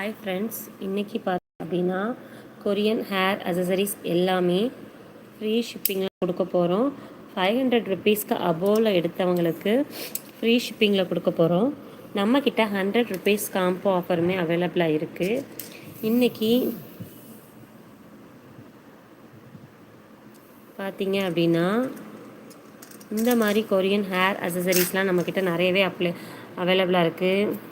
Hi friends இன்றைக்கி பார்த்தோம் அப்படின்னா கொரியன் ஹேர் அசசரிஸ் எல்லாமே ஃப்ரீ ஷிப்பிங்கில் கொடுக்க போகிறோம் ஃபைவ் ஹண்ட்ரட் ருபீஸ்க்கு அபோவில் எடுத்தவங்களுக்கு ஃப்ரீ ஷிப்பிங்கில் கொடுக்க போகிறோம் நம்மக்கிட்ட ஹண்ட்ரட் ருபீஸ் காம்போ ஆஃபருமே அவைலபிளாக இருக்குது இன்றைக்கி பார்த்தீங்க அப்படின்னா இந்த மாதிரி கொரியன் ஹேர் அசசரிஸ்லாம் நம்மக்கிட்ட நிறையவே அப்ளை அவைலபிளாக இருக்குது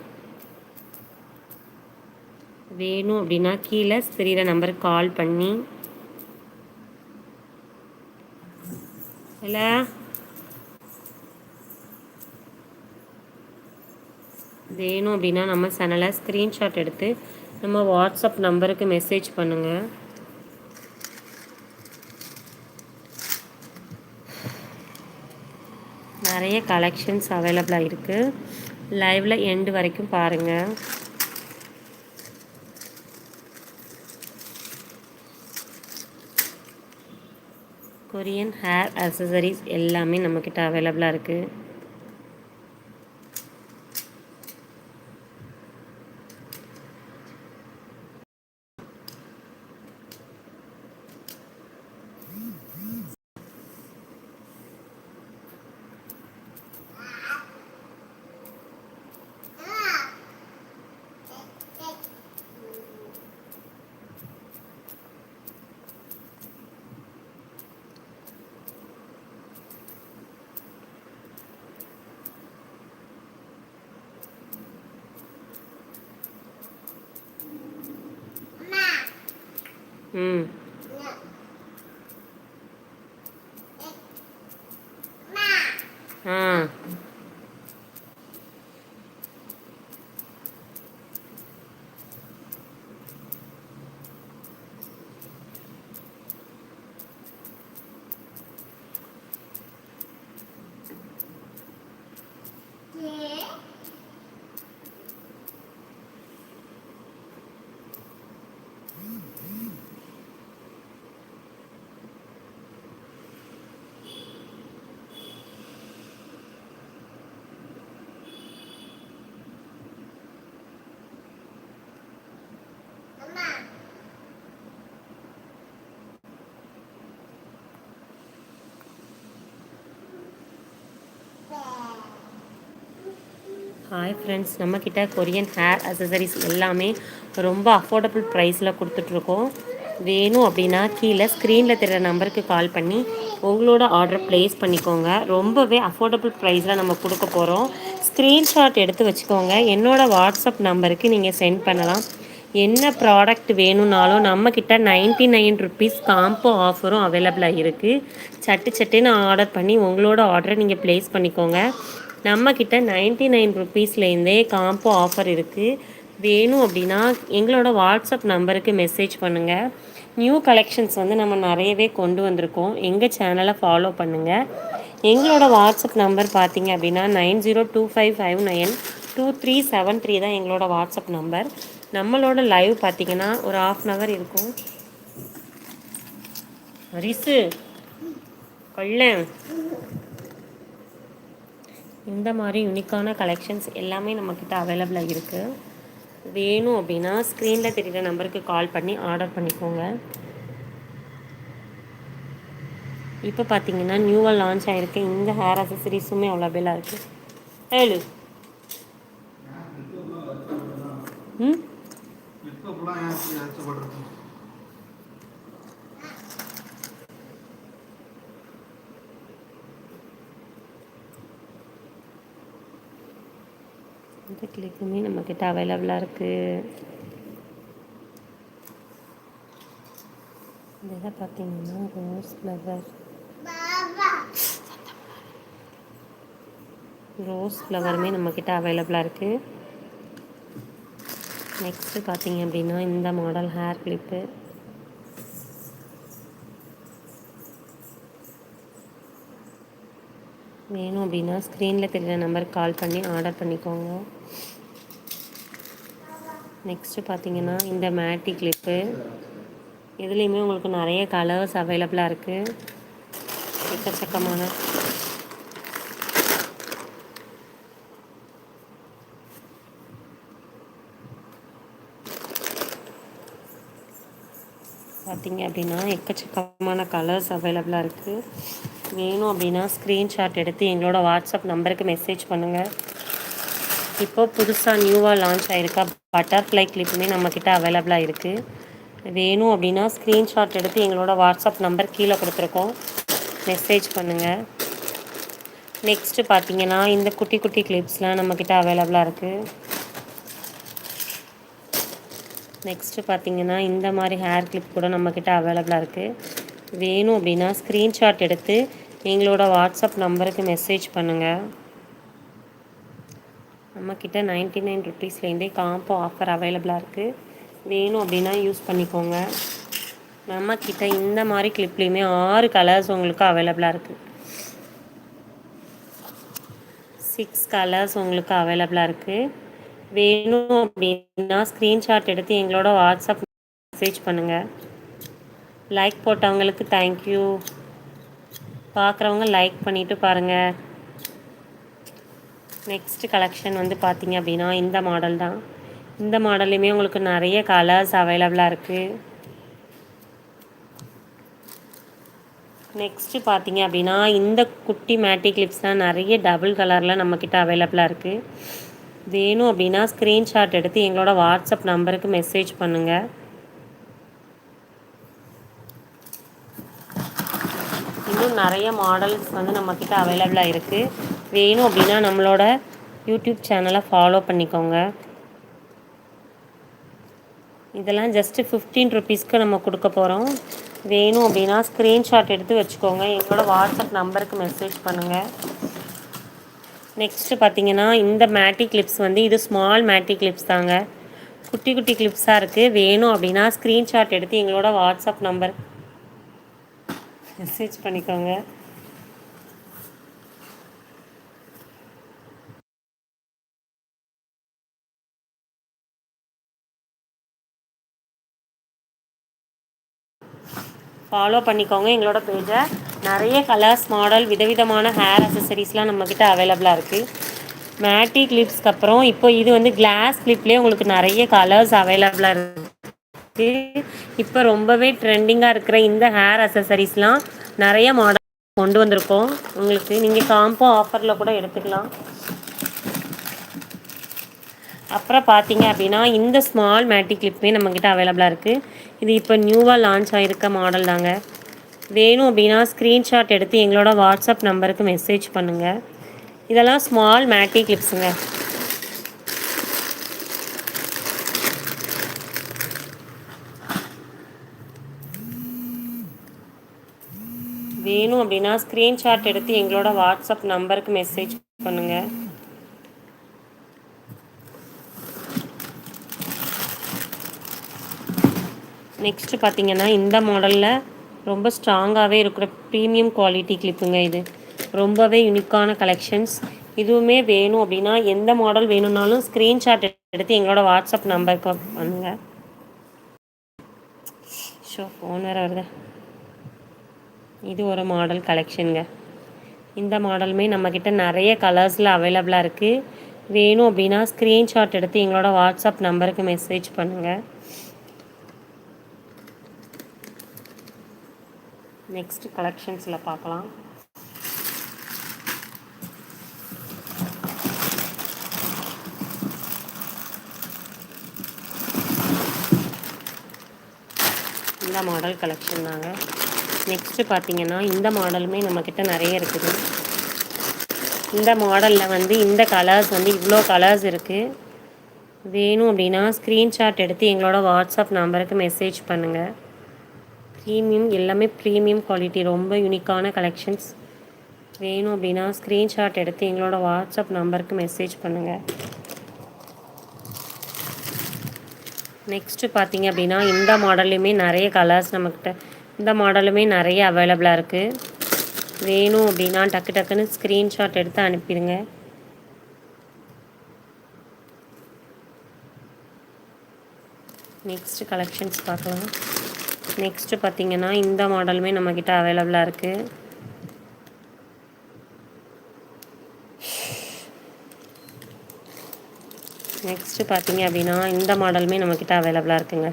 வேணும் அப்படின்னா கீழே தெரிகிற நம்பருக்கு கால் பண்ணி. இல்லை? வேணும் அப்படின்னா நம்ம சேனலை ஸ்க்ரீன்ஷாட் எடுத்து நம்ம வாட்ஸ்அப் நம்பருக்கு மெசேஜ் பண்ணுங்கள் நிறைய கலெக்ஷன்ஸ் அவைலபிளாக இருக்குது லைவில் எண்டு வரைக்கும் பாருங்கள் கொரியன் ஹேர் அக்சசரிஸ் எல்லாமே நம்மக்கிட்ட அவைலபிளாக இருக்குது ம் ஹாய் ஃப்ரெண்ட்ஸ் நம்மக்கிட்ட கொரியன் ஹேர் அசசரிஸ் எல்லாமே ரொம்ப அஃபோர்டபுள் ப்ரைஸில் கொடுத்துட்ருக்கோம். வேணும் அப்படின்னா கீழே ஸ்க்ரீனில் தெரிகிற நம்பருக்கு கால் பண்ணி உங்களோட ஆர்டர் ப்ளேஸ் பண்ணிக்கோங்க. ரொம்பவே அஃபோர்டபுள் ப்ரைஸில் நம்ம கொடுக்க போகிறோம் ஸ்க்ரீன்ஷாட் எடுத்து வச்சுக்கோங்க. என்னோடய வாட்ஸ்அப் நம்பருக்கு நீங்கள் சென்ட் பண்ணலாம். என்ன ப்ராடக்ட் வேணும்னாலும் நம்மக்கிட்ட நைன்ட்டி நைன் ருபீஸ் காம்போ ஆஃபரும் அவைலபிளாக இருக்குது சட்டு சட்டுன்னு ஆர்டர் பண்ணி உங்களோட ஆர்டரை நீங்கள் ப்ளேஸ் பண்ணிக்கோங்க. நம்மக்கிட்ட நைன்ட்டி நைன் ருப்பீஸ்லேருந்தே காம்போ ஆஃபர் இருக்குது வேணும் அப்படின்னா எங்களோட வாட்ஸ்அப் நம்பருக்கு மெசேஜ் பண்ணுங்கள் நியூ கலெக்ஷன்ஸ் வந்து நம்ம நிறையவே கொண்டு வந்திருக்கோம். எங்கள் சேனலை ஃபாலோ பண்ணுங்கள் எங்களோட வாட்ஸ்அப் நம்பர் பார்த்தீங்க அப்படின்னா nine zero two five five nine two three seven three தான் எங்களோட வாட்ஸ்அப் நம்பர் நம்மளோட லைவ் பார்த்தீங்கன்னா ஒரு ஆஃப் அன் ஹவர் இருக்கும். ரிசு கொள்ளேன். இந்த மாதிரி யூனிக்கான கலெக்ஷன்ஸ் எல்லாமே நம்மக்கிட்ட அவைலபிளாக இருக்குது வேணும் அப்படின்னா ஸ்க்ரீனில் தெரிகிற நம்பருக்கு கால் பண்ணி ஆர்டர் பண்ணிக்கோங்க. இப்போ பார்த்தீங்கன்னா நியூவாக லான்ச் ஆகிருக்கு இந்த ஹேர் அசசரிஸுமே அவைலபிளாக இருக்குது ஏழு. ம் எந்த கிளிக்குமே நம்மக்கிட்ட அவைலபிளாக இருக்குது இந்த இதை பார்த்தீங்கன்னா ரோஸ் ஃப்ளவர் ரோஸ் ஃப்ளவருமே நம்மக்கிட்ட அவைலபிளாக இருக்குது நெக்ஸ்ட்டு பார்த்தீங்க அப்படின்னா இந்த மாடல் ஹேர் கிளிப்பு வேணும் அப்படின்னா ஸ்க்ரீனில் தெரிகிற நம்பருக்கு கால் பண்ணி ஆர்டர் பண்ணிக்கோங்க. நெக்ஸ்ட்டு பார்த்தீங்கன்னா இந்த மேட்டி கிளிப்பு இதுலேயுமே உங்களுக்கு நிறைய கலர்ஸ் அவைலபிளாக இருக்குது எக்கச்சக்கமான. பார்த்தீங்க அப்படின்னா எக்கச்சக்கமான கலர்ஸ் அவைலபிளாக இருக்குது வேணும் அப்படின்னா ஸ்க்ரீன்ஷாட் எடுத்து எங்களோட வாட்ஸ்அப் நம்பருக்கு மெசேஜ் பண்ணுங்கள் இப்போ புதுசாக நியூவாக லான்ச் ஆகிருக்கா பட்டர்ஃப்ளை கிளிப்புமே நம்மக்கிட்ட அவைலபிளாக இருக்குது வேணும் அப்படின்னா ஸ்க்ரீன்ஷாட் எடுத்து எங்களோட வாட்ஸ்அப் நம்பர் கீழே கொடுத்துருக்கோம். மெசேஜ் பண்ணுங்கள் நெக்ஸ்ட்டு பார்த்தீங்கன்னா இந்த குட்டி குட்டி கிளிப்ஸ்லாம் நம்மக்கிட்ட அவைலபிளாக இருக்குது நெக்ஸ்ட்டு பார்த்தீங்கன்னா இந்த மாதிரி ஹேர் கிளிப் கூட நம்மக்கிட்ட அவைலபிளாக இருக்குது வேணும் அப்படின்னா ஸ்க்ரீன்ஷாட் எடுத்து எங்களோட வாட்ஸ்அப் நம்பருக்கு மெசேஜ் பண்ணுங்கள் நம்மக்கிட்ட நைன்ட்டி நைன் ருப்பீஸ்லேருந்தே காம்போ ஆஃபர் அவைலபிளாக இருக்குது வேணும் அப்படின்னா யூஸ் பண்ணிக்கோங்க. நம்மக்கிட்ட இந்த மாதிரி கிளிப்லேயுமே ஆறு கலர்ஸ் உங்களுக்கு அவைலபிளாக இருக்குது சிக்ஸ் கலர்ஸ் உங்களுக்கு அவைலபிளாக இருக்குது வேணும் அப்படின்னா ஸ்க்ரீன்ஷாட் எடுத்து எங்களோட வாட்ஸ்அப் மெசேஜ் பண்ணுங்கள் லைக் போட்டவங்களுக்கு தேங்க்யூ பார்க்குறவங்க லைக் பண்ணிவிட்டு பாருங்கள் நெக்ஸ்ட் கலெக்ஷன் வந்து பார்த்தீங்க அப்படின்னா இந்த மாடல் தான். இந்த மாடல்லையுமே உங்களுக்கு நிறைய கலர்ஸ் அவைலபிளாக இருக்குது நெக்ஸ்ட்டு பார்த்தீங்க அப்படின்னா இந்த குட்டி மேட்டி கிளிப்ஸ் தான் நிறைய டபுள் கலரில் நம்மக்கிட்ட அவைலபிளாக இருக்குது வேணும் அப்படின்னா ஸ்க்ரீன்ஷாட் எடுத்து எங்களோட வாட்ஸ்அப் நம்பருக்கு மெசேஜ் பண்ணுங்கள் இன்னும் நிறைய மாடல்ஸ் வந்து நம்மக்கிட்ட அவைலபிளாக இருக்குது வேணும் அப்படின்னா நம்மளோட யூடியூப் சேனலை ஃபாலோ பண்ணிக்கோங்க. இதெல்லாம் ஜஸ்ட்டு ஃபிஃப்டீன் ருபீஸ்க்கு நம்ம கொடுக்க போகிறோம் வேணும் அப்படின்னா ஸ்க்ரீன்ஷாட் எடுத்து வச்சுக்கோங்க. எங்களோட வாட்ஸ்அப் நம்பருக்கு மெசேஜ் பண்ணுங்கள் நெக்ஸ்ட்டு பார்த்தீங்கன்னா இந்த மேட்டி கிளிப்ஸ் வந்து இது ஸ்மால் மேட்டி கிளிப்ஸ் தாங்க. குட்டி குட்டி கிளிப்ஸாக இருக்குது வேணும் அப்படின்னா ஸ்க்ரீன்ஷாட் எடுத்து எங்களோட வாட்ஸ்அப் நம்பர் மெசேஜ் பண்ணிக்கோங்க. ஃபாலோ பண்ணிக்கோங்க. எங்களோட பேஜை நிறைய கலர்ஸ் மாடல் விதவிதமான ஹேர் அசசரிஸ்லாம் நம்மக்கிட்ட அவைலபிளாக இருக்குது மேட்டி கிளிப்ஸ்க்கு அப்புறம் இப்போ இது வந்து கிளாஸ் கிளிப்லேயே உங்களுக்கு நிறைய கலர்ஸ் அவைலபிளாக இருக்குது இப்போ ரொம்பவே ட்ரெண்டிங்காக இருக்கிற இந்த ஹேர் அசசரிஸ்லாம் நிறைய மாடல் கொண்டு வந்திருக்கோம். உங்களுக்கு நீங்கள் காம்போ ஆஃபரில் கூட எடுத்துக்கலாம். அப்புறம் பார்த்தீங்க அப்படின்னா இந்த ஸ்மால் மேட்டி கிளிப்புமே நம்மக்கிட்ட அவைலபிளாக இருக்குது இது இப்போ நியூவாக லான்ச் ஆகிருக்க மாடல் தாங்க. வேணும் அப்படின்னா ஸ்க்ரீன்ஷாட் எடுத்து எங்களோட வாட்ஸ்அப் நம்பருக்கு மெசேஜ் பண்ணுங்கள் இதெல்லாம் ஸ்மால் மேட்டி கிளிப்ஸுங்க வேணும் அப்படின்னா ஸ்க்ரீன்ஷாட் எடுத்து எங்களோட வாட்ஸ்அப் நம்பருக்கு மெசேஜ் பண்ணுங்கள் நெக்ஸ்ட்டு பார்த்தீங்கன்னா இந்த மாடலில் ரொம்ப ஸ்ட்ராங்காகவே இருக்கிற ப்ரீமியம் குவாலிட்டி கிளிப்புங்க இது. ரொம்பவே யூனிக்கான கலெக்ஷன்ஸ் இதுவுமே வேணும் அப்படின்னா எந்த மாடல் வேணும்னாலும் ஸ்க்ரீன்ஷாட் எடுத்து எங்களோட வாட்ஸ்அப் நம்பருக்கு பண்ணுங்கள் ஷோ ஃபோன் வேறு வருது. இது ஒரு மாடல் கலெக்ஷனுங்க இந்த மாடலுமே நம்மக்கிட்ட நிறைய கலர்ஸில் அவைலபிளாக இருக்குது வேணும் அப்படின்னா ஸ்க்ரீன்ஷாட் எடுத்து எங்களோட வாட்ஸ்அப் நம்பருக்கு மெசேஜ் பண்ணுங்கள் நெக்ஸ்ட் கலெக்ஷன்ஸில் பார்க்கலாம். இந்த மாடல் கலெக்ஷன் தாங்க. நெக்ஸ்ட்டு பார்த்தீங்கன்னா இந்த மாடலுமே நம்மக்கிட்ட நிறைய இருக்குது. இந்த மாடலில் வந்து இந்த கலர்ஸ் வந்து இவ்வளோ கலர்ஸ் இருக்குது வேணும் அப்படின்னா ஸ்க்ரீன்ஷாட் எடுத்து எங்களோட வாட்ஸ்அப் நம்பருக்கு மெசேஜ் பண்ணுங்கள் ப்ரீமியம் எல்லாமே ப்ரீமியம் குவாலிட்டி ரொம்ப யூனிக்கான கலெக்ஷன்ஸ் வேணும் அப்படின்னா ஸ்க்ரீன்ஷாட் எடுத்து எங்களோட வாட்ஸ்அப் நம்பருக்கு மெசேஜ் பண்ணுங்கள் நெக்ஸ்ட்டு பார்த்தீங்க அப்படின்னா இந்த மாடல்லையுமே நிறைய கலர்ஸ் நம்மக்கிட்ட இந்த மாடலுமே நிறைய அவைலபிளாக இருக்குது வேணும் அப்படின்னா டக்கு டக்குன்னு ஸ்க்ரீன்ஷாட் எடுத்து அனுப்பிடுங்க. நெக்ஸ்ட் கலெக்ஷன்ஸ் பார்க்கலாம். நெக்ஸ்ட்டு பார்த்திங்கன்னா இந்த மாடலுமே நம்மக்கிட்ட அவைலபிளாக இருக்குது நெக்ஸ்ட்டு பார்த்தீங்க அப்படின்னா இந்த மாடலுமே நம்மக்கிட்ட அவைலபிளாக இருக்குங்க.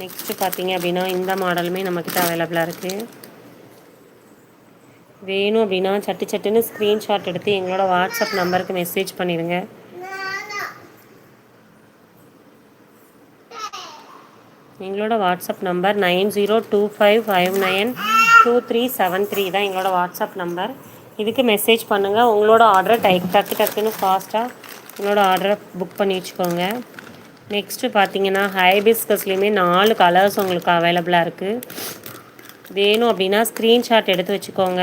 நெக்ஸ்ட்டு பார்த்தீங்க அப்படின்னா இந்த மாடலுமே நம்மக்கிட்ட அவைலபிளாக இருக்குது வேணும் அப்படின்னா சட்டு சட்டுன்னு ஸ்க்ரீன்ஷாட் எடுத்து எங்களோட வாட்ஸ்அப் நம்பருக்கு மெசேஜ் பண்ணிடுங்க. எங்களோட WhatsApp number nine zero two five five nine two three seven three தான் எங்களோட வாட்ஸ்அப் நம்பர் இதுக்கு மெசேஜ் பண்ணுங்கள் உங்களோட ஆர்டரை டைக் டக்கு டக்குன்னு ஃபாஸ்ட்டாக உங்களோட ஆர்டரை புக் பண்ணி வச்சுக்கோங்க. நெக்ஸ்ட்டு பார்த்தீங்கன்னா ஹைபிஸ்கஸ்லேயுமே நாலு கலர்ஸ் உங்களுக்கு அவைலபிளாக இருக்குது வேணும் அப்படின்னா ஸ்க்ரீன்ஷாட் எடுத்து வச்சுக்கோங்க.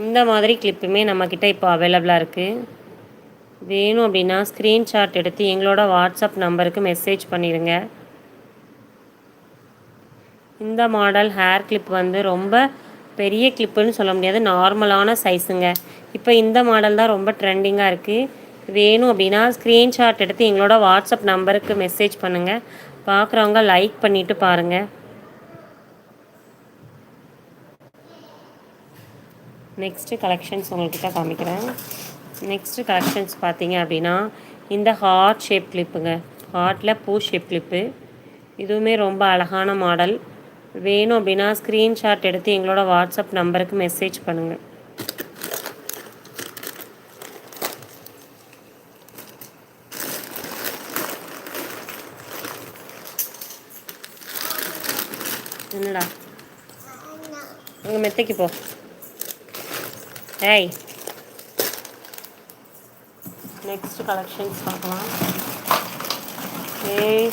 இந்த மாதிரி கிளிப்புமே நம்மக்கிட்ட இப்போ அவைலபிளாக இருக்குது வேணும் அப்படின்னா ஸ்க்ரீன்ஷாட் எடுத்து எங்களோட வாட்ஸ்அப் நம்பருக்கு மெசேஜ் பண்ணிடுங்க. இந்த மாடல் ஹேர் கிளிப் வந்து ரொம்ப பெரிய கிளிப்புன்னு சொல்ல முடியாது நார்மலான சைஸுங்க இப்போ இந்த மாடல் தான் ரொம்ப ட்ரெண்டிங்காக இருக்குது வேணும் அப்படின்னா ஸ்க்ரீன்ஷாட் எடுத்து எங்களோட வாட்ஸ்அப் நம்பருக்கு மெசேஜ் பண்ணுங்கள் பார்க்குறவங்க லைக் பண்ணிவிட்டு பாருங்கள் நெக்ஸ்ட்டு கலெக்ஷன்ஸ் உங்கள்கிட்ட காமிக்கிறேன். நெக்ஸ்ட்டு கலெக்ஷன்ஸ் பார்த்தீங்க அப்படின்னா இந்த ஹார்ட் ஷேப் கிளிப்புங்க ஹார்ட்டில் பூ ஷேப் கிளிப்பு இதுவுமே ரொம்ப அழகான மாடல் வேணும் அப்படின்னா ஸ்க்ரீன்ஷாட் எடுத்து எங்களோட வாட்ஸ்அப் நம்பருக்கு மெசேஜ் பண்ணுங்கள் என்னடா? உங்கள் மெத்தைக்கு போ. ஏய் நெக்ஸ்ட் கலெக்ஷன்ஸ் பார்க்கலாம். ஏய்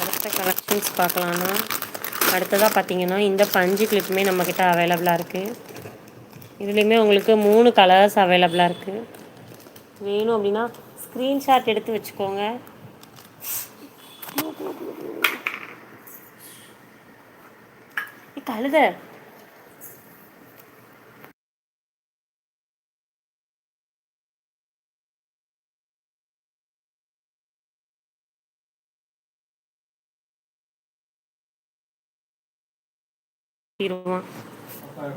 அடுத்த கலெக்ஷன்ஸ் பார்க்கலான்னா அடுத்ததாக பார்த்தீங்கன்னா இந்த பஞ்சு கிளிப்புமே நம்மக்கிட்ட அவைலபிளாக இருக்குது இதுலேயுமே உங்களுக்கு மூணு கலர்ஸ் அவைலபிளாக இருக்குது வேணும் அப்படின்னா ஸ்க்ரீன்ஷாட் எடுத்து வச்சுக்கோங்க. கழுத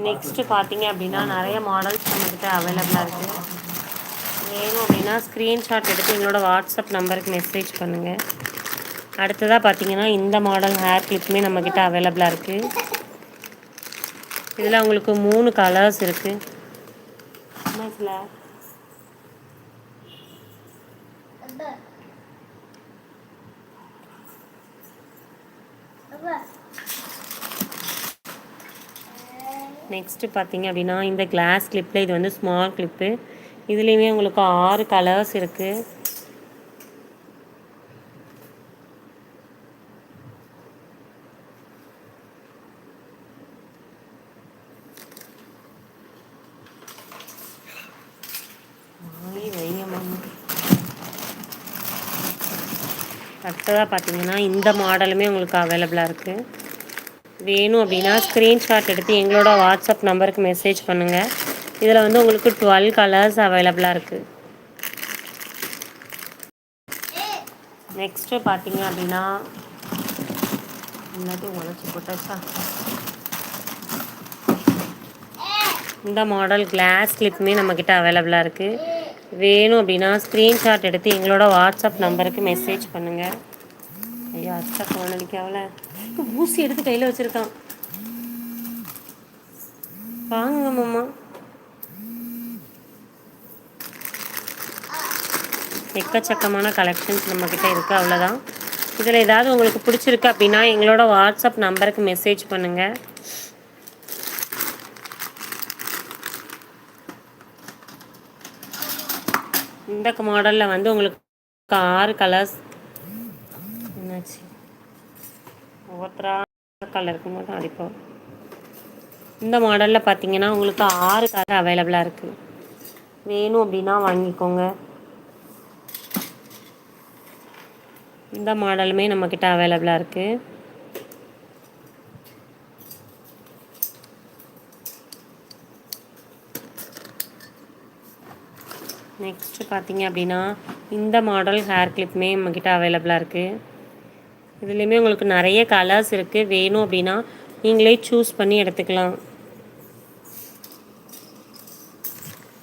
நெக்ஸ்ட்டு பார்த்தீங்க அப்படின்னா நிறைய மாடல்ஸ் நம்மக்கிட்ட அவைலபிளாக இருக்குது வேணும் அப்படின்னா ஸ்க்ரீன்ஷாட் எடுத்து எங்களோட வாட்ஸ்அப் நம்பருக்கு மெசேஜ் பண்ணுங்கள் அடுத்ததாக பார்த்தீங்கன்னா இந்த மாடல் ஹேர் கிளிப்புமே நம்மக்கிட்ட அவைலபிளாக இருக்குது இதில் உங்களுக்கு மூணு கலர்ஸ் இருக்குது நெக்ஸ்ட்டு பார்த்தீங்க அப்படின்னா இந்த கிளாஸ் கிளிப்பில் இது வந்து ஸ்மால் கிளிப்பு இதுலேயுமே உங்களுக்கு ஆறு கலர்ஸ் இருக்குது அடுத்ததாக பார்த்தீங்கன்னா இந்த மாடலுமே உங்களுக்கு அவைலபிளாக இருக்குது வேணும் அப்படின்னா ஸ்க்ரீன்ஷாட் எடுத்து எங்களோட வாட்ஸ்அப் நம்பருக்கு மெசேஜ் பண்ணுங்கள் இதில் வந்து உங்களுக்கு டுவெல் கலர்ஸ் அவைலபிளாக இருக்குது நெக்ஸ்ட்டு பார்த்தீங்க அப்படின்னா எல்லாத்தையும் உழைச்சி போட்டாச்சா? இந்த மாடல் கிளாஸ் கிளிப்புமே நம்மக்கிட்ட அவைலபிளாக இருக்குது வேணும் அப்படின்னா ஸ்க்ரீன்ஷாட் எடுத்து எங்களோட வாட்ஸ்அப் நம்பருக்கு மெசேஜ் பண்ணுங்கள் ஐயா அத்தை ஃபோன் அடிக்காவல ஊசி எடுத்து கையில் வச்சுருக்கான். வாங்க மாமா. எக்கச்சக்கமான கலெக்ஷன்ஸ் நம்மக்கிட்ட இருக்குது அவ்வளோதான் இதில் ஏதாவது உங்களுக்கு பிடிச்சிருக்கு அப்படின்னா எங்களோட வாட்ஸ்அப் நம்பருக்கு மெசேஜ் பண்ணுங்கள் இந்த மாடலில் வந்து உங்களுக்கு ஆறு கலர்ஸ் என்னாச்சு கலர் கலருக்கு மட்டும் அடிப்போம் இந்த மாடலில் பார்த்தீங்கன்னா உங்களுக்கு ஆறு கலர் அவைலபிளாக இருக்குது வேணும் அப்படின்னா வாங்கிக்கோங்க. இந்த மாடலுமே நம்மக்கிட்ட அவைலபிளாக இருக்குது நெக்ஸ்ட்டு பார்த்தீங்க அப்படின்னா இந்த மாடல் ஹேர் கிளிப்புமே நம்மக்கிட்ட அவைலபிளாக இருக்குது இதுலேயுமே உங்களுக்கு நிறைய கலர்ஸ் இருக்குது வேணும் அப்படின்னா நீங்களே சூஸ் பண்ணி எடுத்துக்கலாம்.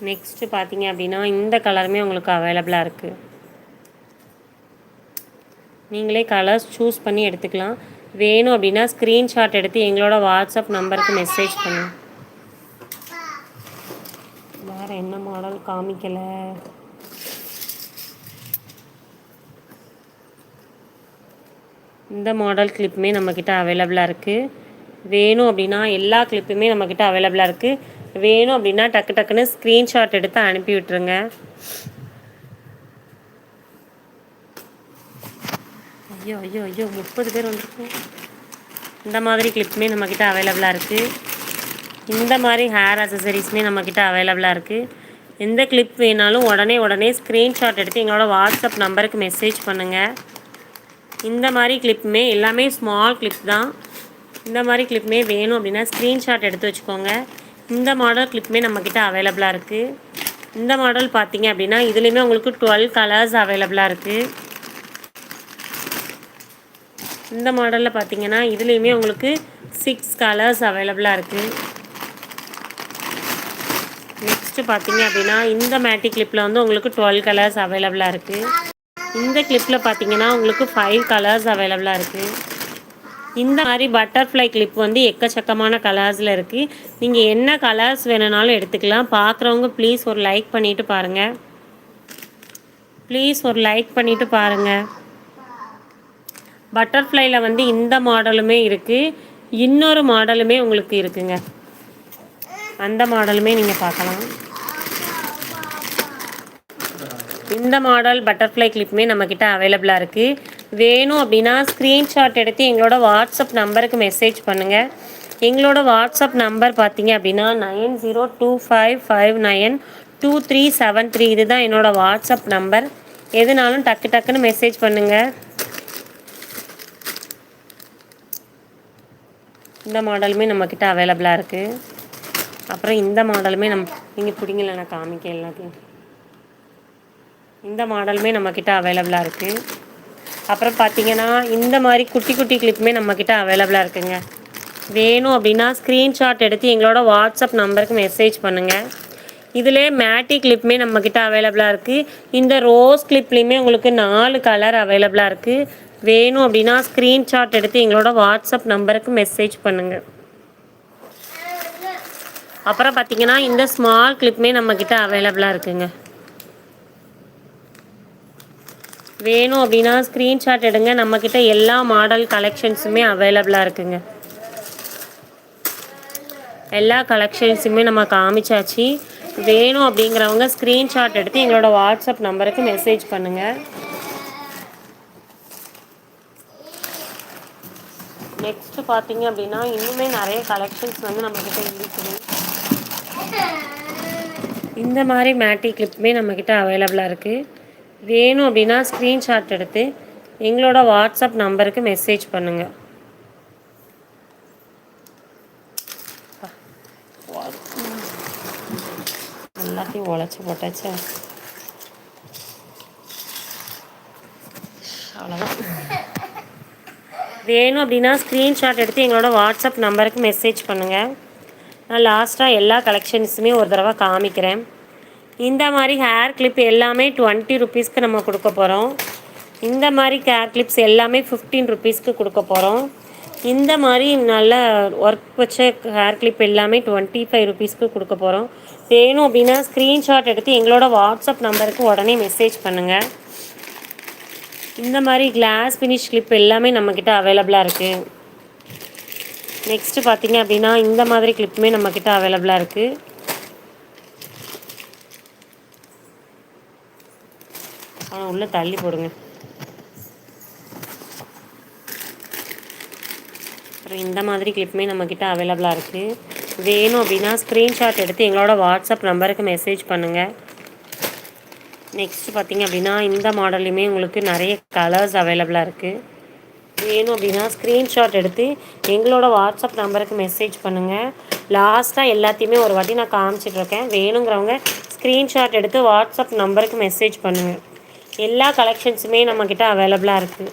நெக்ஸ்ட்டு பார்த்தீங்க அப்படின்னா இந்த கலருமே உங்களுக்கு அவைலபிளாக இருக்குது நீங்களே கலர்ஸ் சூஸ் பண்ணி எடுத்துக்கலாம். வேணும் அப்படின்னா ஸ்க்ரீன்ஷாட் எடுத்து எங்களோட வாட்ஸ்அப் நம்பருக்கு மெசேஜ் பண்ணு வேறு என்ன மாடல் காமிக்கலை? இந்த மாடல் கிளிப்புமே நம்மக்கிட்ட அவைலபிளாக இருக்குது வேணும் அப்படின்னா எல்லா கிளிப்புமே நம்மக்கிட்ட அவைலபிளாக இருக்குது வேணும் அப்படின்னா டக்கு டக்குன்னு ஸ்க்ரீன்ஷாட் எடுத்து அனுப்பி விட்டுருங்க. ஐயோ ஐயோ ஐயோ முப்பது பேர் வந்திருக்கோம். இந்த மாதிரி கிளிப்புமே நம்மக்கிட்ட அவைலபிளாக இருக்குது இந்த மாதிரி ஹேர் அசசரிஸுமே நம்மக்கிட்ட அவைலபிளாக இருக்குது எந்த கிளிப் வேணாலும் உடனே உடனே ஸ்க்ரீன்ஷாட் எடுத்து எங்களோட வாட்ஸ்அப் நம்பருக்கு மெசேஜ் பண்ணுங்கள் இந்த மாதிரி கிளிப்புமே எல்லாமே ஸ்மால் கிளிப் தான். இந்த மாதிரி கிளிப்புமே வேணும் அப்படின்னா ஸ்க்ரீன்ஷாட் எடுத்து வச்சுக்கோங்க. இந்த மாடல் கிளிப்புமே நம்மக்கிட்ட அவைலபிளாக இருக்குது இந்த மாடல் பார்த்தீங்க அப்படின்னா இதுலேயுமே உங்களுக்கு டுவெல் கலர்ஸ் அவைலபிளாக இருக்குது இந்த மாடலில் பார்த்தீங்கன்னா இதுலேயுமே உங்களுக்கு சிக்ஸ் கலர்ஸ் அவைலபிளாக இருக்குது நெக்ஸ்ட்டு பார்த்தீங்க அப்படின்னா இந்த மேட்டிக் கிளிப்பில் வந்து உங்களுக்கு டுவெல் கலர்ஸ் அவைலபிளாக இருக்குது இந்த கிளிப்பில் பார்த்தீங்கன்னா உங்களுக்கு ஃபைவ் கலர்ஸ் அவைலபிளாக இருக்குது இந்த மாதிரி பட்டர்ஃப்ளை கிளிப் வந்து எக்கச்சக்கமான கலர்ஸில் இருக்குது நீங்கள் என்ன கலர்ஸ் வேணுனாலும் எடுத்துக்கலாம். பார்க்குறவங்க ப்ளீஸ் ஒரு லைக் பண்ணிவிட்டு பாருங்கள் ப்ளீஸ் ஒரு லைக் பண்ணிவிட்டு பாருங்கள் பட்டர்ஃப்ளைல வந்து இந்த மாடலுமே இருக்குது இன்னொரு மாடலுமே உங்களுக்கு இருக்குங்க. அந்த மாடலுமே நீங்கள் பார்க்கலாம். இந்த மாடல் பட்டர்ஃப்ளை கிளிப்புமே நம்மக்கிட்ட அவைலபிளாக இருக்குது வேணும் அப்படின்னா ஸ்க்ரீன்ஷாட் எடுத்து எங்களோட வாட்ஸ்அப் நம்பருக்கு மெசேஜ் பண்ணுங்கள் எங்களோட வாட்ஸ்அப் நம்பர் பார்த்தீங்க அப்படின்னா nine zero two five five nine two three seven three இதுதான் என்னோடய வாட்ஸ்அப் நம்பர் எதுனாலும் டக்கு டக்குன்னு மெசேஜ் பண்ணுங்கள் இந்த மாடலுமே நம்மக்கிட்ட அவைலபிளாக இருக்குது அப்புறம் இந்த மாடலுமே நம் நீங்கள் பிடிங்கல நான் காமிக்க எல்லாத்தையும். இந்த மாடலுமே நம்மக்கிட்ட அவைலபிளாக இருக்குது அப்புறம் பார்த்தீங்கன்னா இந்த மாதிரி குட்டி குட்டி கிளிப்புமே நம்மக்கிட்ட அவைலபிளாக இருக்குங்க. வேணும் அப்படின்னா ஸ்க்ரீன்ஷாட் எடுத்து எங்களோட வாட்ஸ்அப் நம்பருக்கு மெசேஜ் பண்ணுங்கள் இதிலே மேட்டி கிளிப்புமே நம்மக்கிட்ட அவைலபிளாக இருக்குது இந்த ரோஸ் கிளிப்லேயுமே உங்களுக்கு நாலு கலர் அவைலபிளாக இருக்குது வேணும் அப்படின்னா ஸ்க்ரீன்ஷாட் எடுத்து எங்களோட வாட்ஸ்அப் நம்பருக்கு மெசேஜ் பண்ணுங்கள் அப்புறம் பார்த்தீங்கன்னா இந்த ஸ்மால் கிளிப்புமே நம்மக்கிட்ட அவைலபிளாக இருக்குங்க. வேணும் அப்படின்னா ஸ்க்ரீன்ஷாட் எடுங்க. நம்மக்கிட்ட எல்லா மாடல் கலெக்ஷன்ஸுமே அவைலபிளாக இருக்குங்க. எல்லா கலெக்ஷன்ஸுமே நம்ம காமிச்சாச்சு. வேணும் அப்படிங்கிறவங்க ஸ்க்ரீன்ஷாட் எடுத்து எங்களோட வாட்ஸ்அப் நம்பருக்கு மெசேஜ் பண்ணுங்கள் நெக்ஸ்ட்டு பார்த்தீங்க அப்படின்னா இன்னுமே நிறைய கலெக்ஷன்ஸ் வந்து நம்மக்கிட்ட இருக்குது. இந்த மாதிரி மேட்டி கிளிப்புமே நம்மக்கிட்ட அவைலபிளாக இருக்குது வேணும் அப்படின்னா ஸ்க்ரீன்ஷாட் எடுத்து எங்களோட வாட்ஸ்அப் நம்பருக்கு மெசேஜ் பண்ணுங்கள் எல்லாத்தையும் உழைச்சி போட்டாச்சா. அவ்வளோதான் வேணும் அப்படின்னா ஸ்க்ரீன்ஷாட் எடுத்து எங்களோட வாட்ஸ்அப் நம்பருக்கு மெசேஜ் பண்ணுங்கள் நான் லாஸ்ட்டாக எல்லா கலெக்ஷன்ஸுமே ஒரு தடவை காமிக்கிறேன். இந்த மாதிரி ஹேர் கிளிப் எல்லாமே டுவெண்ட்டி ருபீஸ்க்கு நம்ம கொடுக்க போகிறோம் இந்த மாதிரி ஹேர் கிளிப்ஸ் எல்லாமே ஃபிஃப்டீன் ருபீஸ்க்கு கொடுக்க போகிறோம் இந்த மாதிரி நல்ல ஒர்க் வச்ச ஹேர் கிளிப் எல்லாமே டுவெண்ட்டி ஃபைவ் ருபீஸ்க்கு கொடுக்க போகிறோம் வேணும் அப்படின்னா ஸ்க்ரீன்ஷாட் எடுத்து எங்களோட வாட்ஸ்அப் நம்பருக்கு உடனே மெசேஜ் பண்ணுங்கள் இந்த மாதிரி கிளாஸ் ஃபினிஷ் கிளிப் எல்லாமே நம்மக்கிட்ட அவைலபிளாக இருக்குது நெக்ஸ்ட்டு பார்த்தீங்க அப்படின்னா இந்த மாதிரி கிளிப்புமே நம்மக்கிட்ட அவைலபிளாக இருக்குது ஆனால் உள்ளே தள்ளி போடுங்க. அப்புறம் இந்த மாதிரி கிளிப்புமே நம்மக்கிட்ட அவைலபிளாக இருக்குது வேணும் அப்படின்னா ஸ்க்ரீன்ஷாட் எடுத்து எங்களோட வாட்ஸ்அப் நம்பருக்கு மெசேஜ் பண்ணுங்கள் நெக்ஸ்ட்டு பார்த்தீங்க அப்படின்னா இந்த மாடல்லையுமே உங்களுக்கு நிறைய கலர்ஸ் அவைலபிளாக இருக்குது வேணும் அப்படின்னா ஸ்க்ரீன்ஷாட் எடுத்து எங்களோட வாட்ஸ்அப் நம்பருக்கு மெசேஜ் பண்ணுங்கள் லாஸ்ட்டாக எல்லாத்தையுமே ஒரு வாட்டி நான் காமிச்சிட்ருக்கேன் வேணுங்கிறவங்க ஸ்க்ரீன்ஷாட் எடுத்து வாட்ஸ்அப் நம்பருக்கு மெசேஜ் பண்ணுங்கள் எல்லா கலெக்ஷன்ஸுமே நம்மக்கிட்ட அவைலபிளாக இருக்குது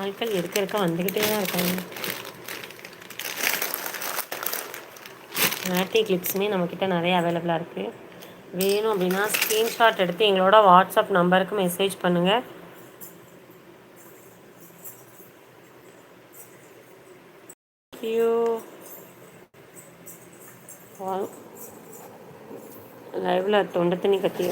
ஆட்கள் இருக்க இருக்க வந்துக்கிட்டே தான் இருக்காங்க. மேட்டி கிளிப்ஸுமே நம்மக்கிட்ட நிறைய அவைலபிளாக இருக்குது வேணும் அப்படின்னா ஸ்க்ரீன்ஷாட் எடுத்து எங்களோட வாட்ஸ்அப் நம்பருக்கு மெசேஜ் பண்ணுங்கள் யூ லைவில் தொண்டை தண்ணி கட்டி